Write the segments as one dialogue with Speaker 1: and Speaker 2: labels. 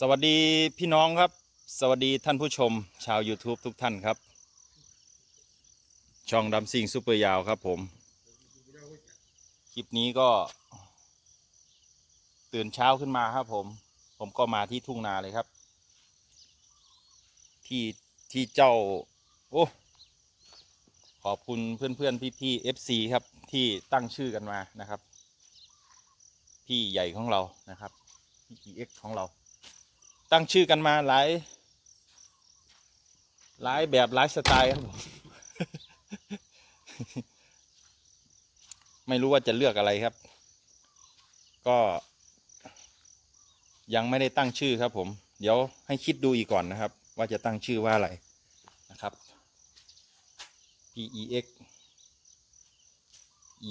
Speaker 1: สวัสดีพี่น้องครับ สวัสดีท่านผู้ชมชาว YouTube ทุกท่านครับ ช่องดำซิงซูเปอร์ยาวครับผม คลิปนี้ก็ ตื่นเช้าขึ้นมาครับผม ผมก็มาที่ทุ่งนาเลยครับ ที่ที่เจ้า โอ้ขอบคุณเพื่อนเพื่อนพี่พี่ FC ครับ ที่ตั้งชื่อกันมานะครับ พี่ใหญ่ของเรานะครับพี่ EX ของเรา ตั้งชื่อกันมาหลายหลายแบบหลายสไตล์ครับผมไม่รู้ว่าจะเลือกอะไรครับ ก็ ยังไม่ได้ตั้งชื่อครับผม เดี๋ยวให้คิดดูอีกก่อนนะครับ ว่าจะตั้งชื่อว่าอะไรนะครับ PEX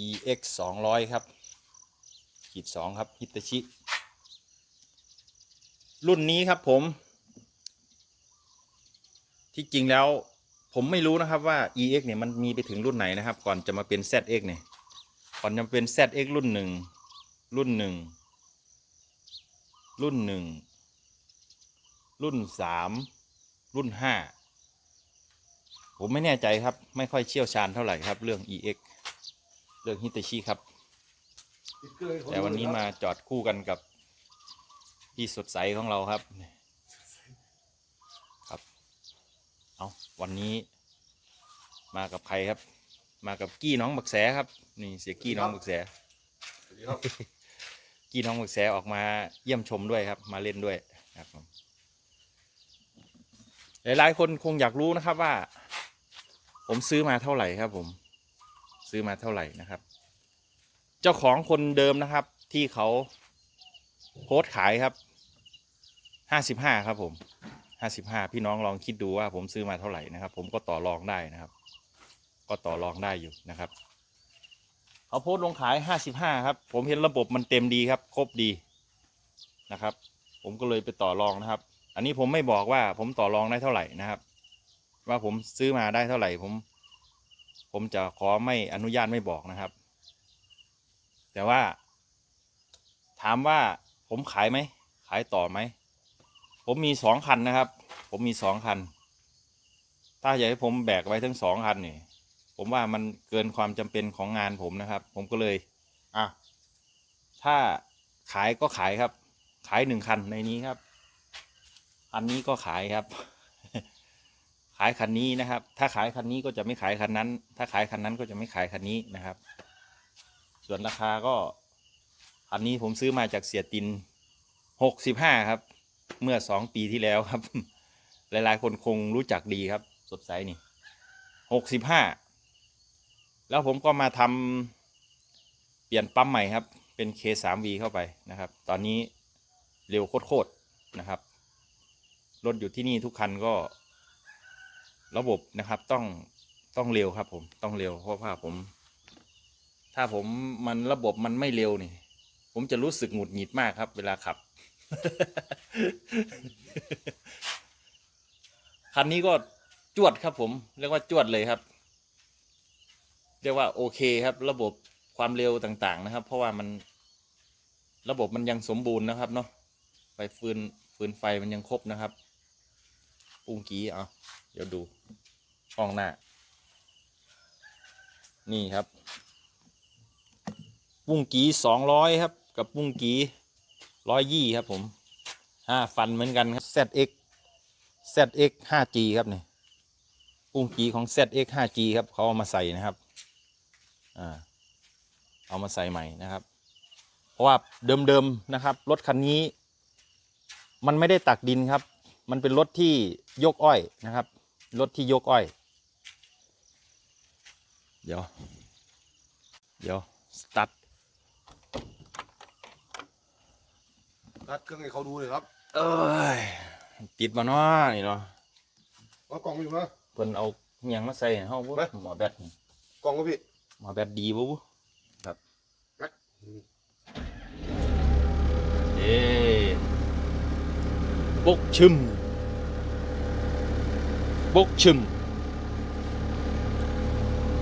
Speaker 1: EX สองร้อยครับ ขีดสองครับฮิตาชิ รุ่นนี้ครับผม ที่จริงแล้ว ผมไม่รู้นะครับว่า EX เนี่ยมันมีไปถึงรุ่นไหนนะครับ ก่อนจะมาเป็น ZX เนี่ย ก่อนจะมาเป็น ZX รุ่นหนึ่งรุ่นหนึ่งรุ่นหนึ่งรุ่นสามรุ่นห้าผมไม่แน่ใจครับ ไม่ค่อยเชี่ยวชาญเท่าไหร่ครับ เรื่อง EX เรื่องฮิตาชิครับ แต่วันนี้มาจอดคู่กันกับ พี่สดใสของเราครับ ครับ เอาวันนี้มากับใครครับ มากับกี้น้องบักแสครับ นี่เสียกี้น้องบักแส
Speaker 2: สวัสดีครับ
Speaker 1: กี้น้องบักแสออกมาเยี่ยมชมด้วยครับ มาเล่นด้วยครับผมหลายๆคนคงอยากรู้นะครับว่า ผมซื้อมาเท่าไหร่ครับ ผม ซื้อมาเท่าไหร่นะครับ เจ้าของคนเดิมนะครับ ที่เขา โพสต์ขายครับห้าสิบห้าครับผมห้าสิบห้าพี่น้องลองคิดดูว่าผมซื้อมาเท่าไหร่นะครับ ผมก็ต่อรองได้นะครับ ก็ต่อรองได้อยู่นะครับเขาโพสต์ลงขายห้าสิบห้าครับ ผมเห็นระบบมันเต็มดีครับ ครบดีนะครับ ผมก็เลยไปต่อรองนะครับ อันนี้ผมไม่บอกว่าผมต่อรองได้เท่าไหร่นะครับ ว่าผมซื้อมาได้เท่าไหร่ ผม ผมจะขอไม่อนุญาตไม่บอกนะครับ แต่ว่า ถามว่า ผมขายไหม ขายต่อไหม ผมมีสองคันนะครับ ผมมีสองคัน ถ้าอยากให้ผมแบกไว้ทั้งสองคันนี่ผมว่ามันเกินความจำเป็นของงานผมนะครับ ผมก็เลยอะถ้าขายก็ขายครับ ขายหนึ่งคันในนี้ครับ อันนี้ก็ขายครับ ขายคันนี้นะครับ ถ้าขายคันนี้ก็จะไม่ขายคันนั้น ถ้าขายคันนั้นก็จะไม่ขายคันนี้นะครับ ส่วนราคาก็ อันนี้ผมซื้อมาจากเสียตินหกสิบห้าครับ เมื่อสองปีที่แล้วครับ หลาย ๆ คนคงรู้จักดีครับ สดใสนี่หกสิบห้าแล้วผมก็มาทำเปลี่ยนปั๊มใหม่ครับ เป็น K3V เข้าไปนะครับ ตอนนี้เร็วโคตรๆนะครับ รถอยู่ที่นี่ทุกคันก็ ระบบนะครับต้องต้องเร็วครับผมต้องเร็วเพราะว่าผม ถ้าผมมันระบบมันไม่เร็วนี่ ผมจะรู้สึกหงุดหงิดมากครับ เวลาขับ คันนี้ก็จวดครับผม เรียกว่าจวดเลยครับ เรียกว่าโอเคครับ ระบบความเร็วต่าง ๆ นะครับ เพราะว่ามันระบบมันยังสมบูรณ์นะครับเนาะไฟฟืนฟืนไฟมันยังครบนะครับปุ้งกี้เอาเดี๋ยวดูช่องหน้า นี่ครับปุ้งกีสองร้อยครับ กับปุ้งกีร้อยยี่ครับผมห้าฟันเหมือนกันครับ ZX ZX 5G ครับเนี่ยปุ้งกีของ ZX 5G ครับเขาเอามาใส่นะครับอ่าเอามาใส่ใหม่นะครับ เพราะว่าเดิมๆนะครับรถคันนี้ มันไม่ได้ตักดินครับ มันเป็นรถที่ยกอ้อยนะครับรถที่ยกอ้อย เดี๋ยว เดี๋ยว สตาร์ท
Speaker 2: นัดเครื่องให้เขาดูเลยครับ
Speaker 1: เอ้ยติดมาเนาะนี่เนาะ
Speaker 2: เอากล่องอยู่มา
Speaker 1: เพิ่นเอาเงียงมาใส่ให้เฮาบ่
Speaker 2: ไป
Speaker 1: หมอแบตนี่
Speaker 2: กล่องก็พี่
Speaker 1: หมอแบตดีบ่บุครับ
Speaker 2: แบ็ค
Speaker 1: เอ้บกชึมบกชึม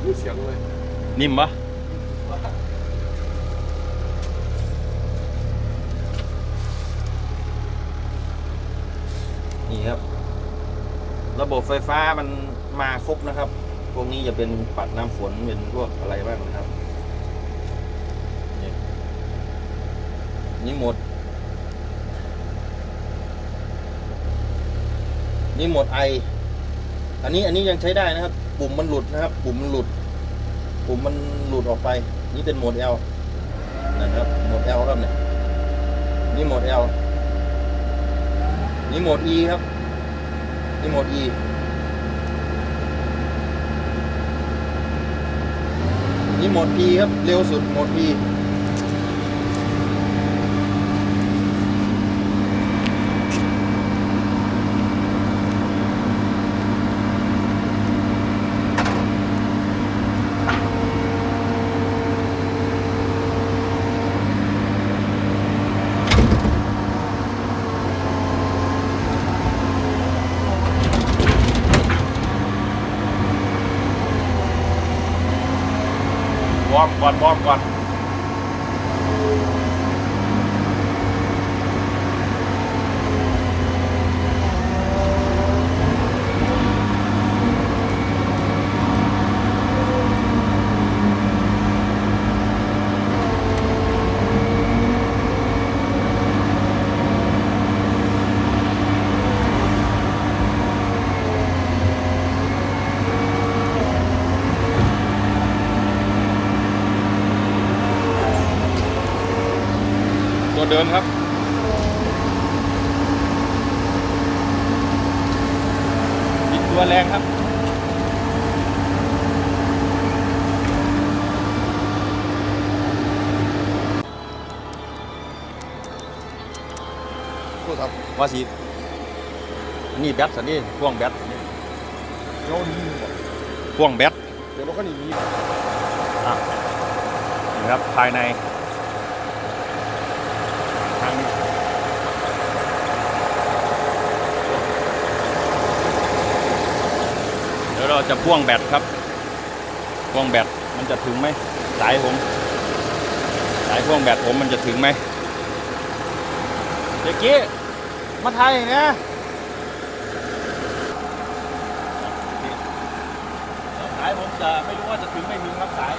Speaker 2: มีเสียงเลย
Speaker 1: นิ่มปะ นี่ครับ ระบบไฟฟ้ามันมาครบนะครับ พวกนี้จะเป็นปัดน้ำฝนเป็นพวกอะไรบ้างนะครับนี่นี่หมด นี่หมดไอ อันนี้อันนี้ยังใช้ได้นะครับ ปุ่มมันหลุดนะครับ ปุ่มมันหลุด ปุ่มมันหลุดออกไป นี่เป็นโหมด L นะครับโหมด L ครับเนี่ยนี่โหมด L นี่โหมด E ครับ นี่โหมด E นี่โหมด P ครับ เร็วสุดโหมด P อร์มก่อนวอร์มก่อน เดิมครับอีกตัวแรงครับ
Speaker 2: โทษครับ
Speaker 1: ว่าสินี่แบตสันนี่พ่วงแบต
Speaker 2: เดี๋ยวนี้มีบ่
Speaker 1: พ่วงแบต
Speaker 2: เดี๋ยวรถคันนี้มี
Speaker 1: นี่ครับภายในทางนี้ เราจะพ่วงแบตครับ พ่วงแบตมันจะถึงไหมสายผมสายพ่วงแบตผมมันจะถึงไหมเด็กกี้มาไทยเนี่ยสายผมจะไม่รู้ว่าจะถึงไม่ถึงครับสาย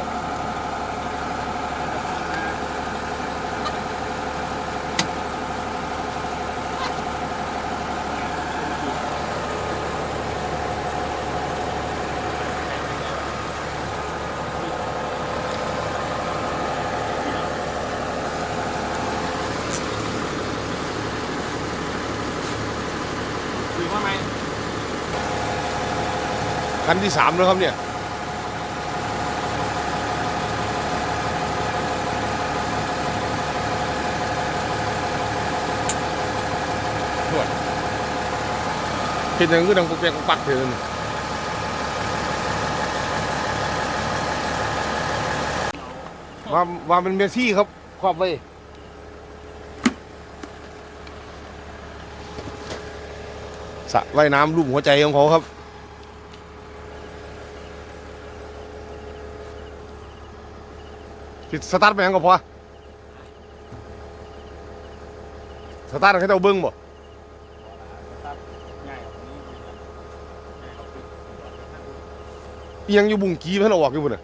Speaker 1: คุยว่าไหม
Speaker 2: คันที่สามแล้วครับเนี่ยวดเห็นอย่างก็ดังปุกแปกปุกปักเถอะว่าว่าเป็นเมซี่ครับครอบไว้สระว่ายน้ำรูปหัวใจของเขาครับ สิสตาร์ทไปยังก็พอสตาร์ทให้เจ้าเบิ้งบ่
Speaker 1: ง่ายกว่านี้ง่ายกว่านี้
Speaker 2: อิหยังอยู่บุ้งกี้เพิ่นเอาออกอยู่พุ่นน่ะ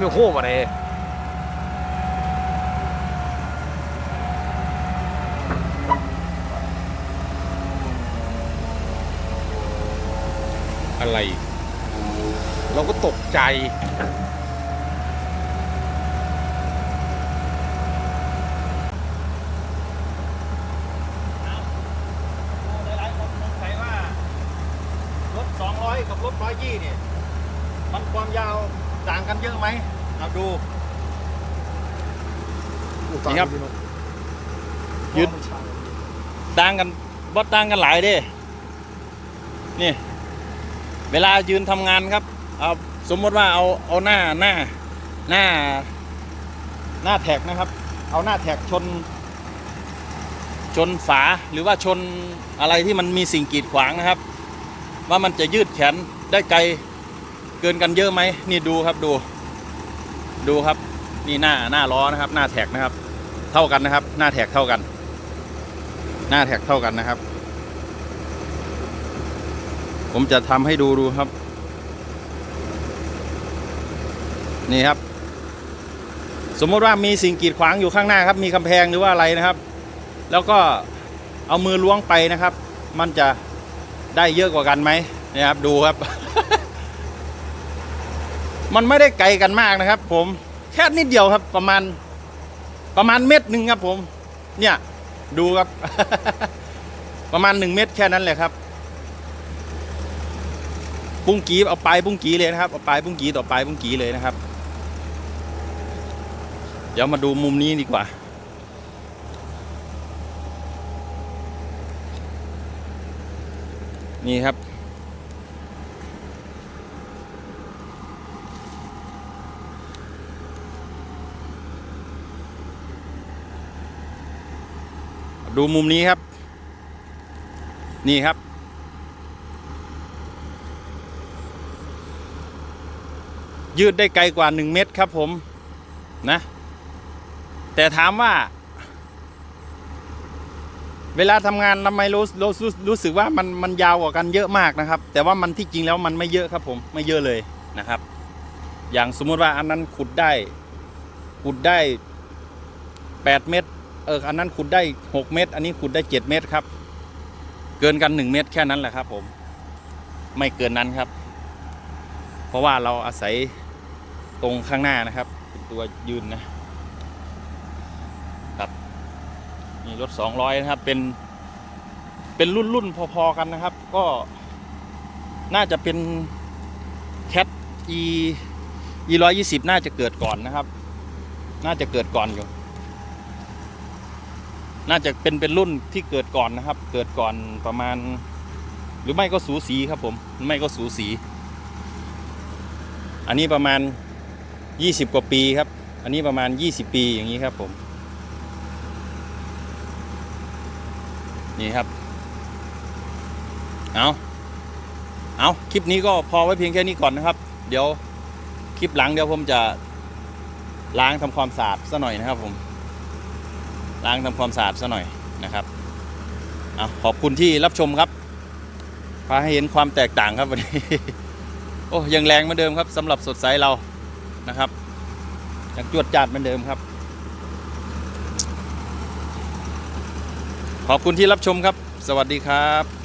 Speaker 2: มิโคมาเลยอะไร เราก็ตกใจ
Speaker 1: หลายๆคนสงสัยว่ารถ 200 กับรถ 120เนี่ยมันความยาวต่างกันเยอะไหมเราดู นี่ครับยืนต่างกันบ่ต่างกันหลายเด้นี่ เวลายืนทำงานครับ เอาสมมติว่าเอาเอาหน้าหน้าหน้า หน้าแท็กนะครับ เอาหน้าแท็กชน ชนฝาหรือว่าชนอะไรที่มันมีสิ่งกีดขวางนะครับ ว่ามันจะยืดแขนได้ไกลเกินกันเยอะไหมนี่ดูครับดู ดูครับ นี่หน้าหน้าล้อนะครับ หน้าแท็กนะครับ เท่ากันนะครับ หน้าแท็กเท่ากัน หน้าแท็กเท่ากันนะครับ ผมจะทำให้ดูดูครับ นี่ครับ สมมติว่ามีสิ่งกีดขวางอยู่ข้างหน้าครับ มีกำแพงหรือว่าอะไรนะครับ แล้วก็เอามือล้วงไปนะครับ มันจะได้เยอะกว่ากันไหมนี่ครับ ดูครับ มันไม่ได้ไกลกันมากนะครับ ผม แค่นิดเดียวครับ ประมาณประมาณเม็ดหนึ่งครับผม เนี่ย ดูครับ ประมาณหนึ่งเม็ดแค่นั้นแหละครับปุ้งกีเอาปลายปุ้งกีเลยนะครับเอาปลายปุ้งกีต่อปลายปุ้งกีเลยนะครับ เดี๋ยวมาดูมุมนี้ดีกว่า นี่ครับ ดูมุมนี้ครับ นี่ครับ ยืดได้ไกลกว่า 1 เมตรครับผมนะ แต่ถามว่า เวลาทำงานทำไมรู้รู้รู้สึกว่ามันมันยาวกว่ากันเยอะมากนะครับ แต่ว่ามันที่จริงแล้วมันไม่เยอะครับผมไม่เยอะเลยนะครับ อย่างสมมติว่าอันนั้นขุดได้ขุดได้ 8 เมตร เอออันนั้นขุดได้ 6 เมตร อันนี้ขุดได้ 7 เมตรครับ เกินกัน 1 เมตรแค่นั้นแหละครับ ผม ไม่เกินนั้นครับ เพราะว่าเราอาศัยตรงข้างหน้านะครับ เป็นตัวยืนนะครับนี่รถ 200 นะครับ เป็น เป็นรุ่นรุ่นพอๆกันนะครับ ก็น่าจะเป็นแคท e e ร้อยยี่สิบน่าจะเกิดก่อนนะครับ น่าจะเกิดก่อนอยู่ น่าจะเป็นเป็นรุ่นที่เกิดก่อนนะครับ เกิดก่อนประมาณ หรือไม่ก็สูสีครับผมไม่ก็สูสี อันนี้ประมาณ 20 กว่าปีครับ อันนี้ประมาณ 20 ปีอย่างนี้ครับผม นี่ครับ เอาเอาคลิปนี้ก็พอไว้เพียงแค่นี้ก่อนนะครับ เดี๋ยวคลิปหลังเดี๋ยวผมจะล้างทำความสะอาดซะหน่อยนะครับผม ล้างทำความสะอาดซะหน่อยนะครับเอาขอบคุณที่รับชมครับพาให้เห็นความแตกต่างครับวันนี้โอ้ยังแรงเหมือนเดิมครับสำหรับสดใสเรานะครับยังจวดจัดเหมือนเดิมครับ ขอบคุณที่รับชมครับ สวัสดีครับ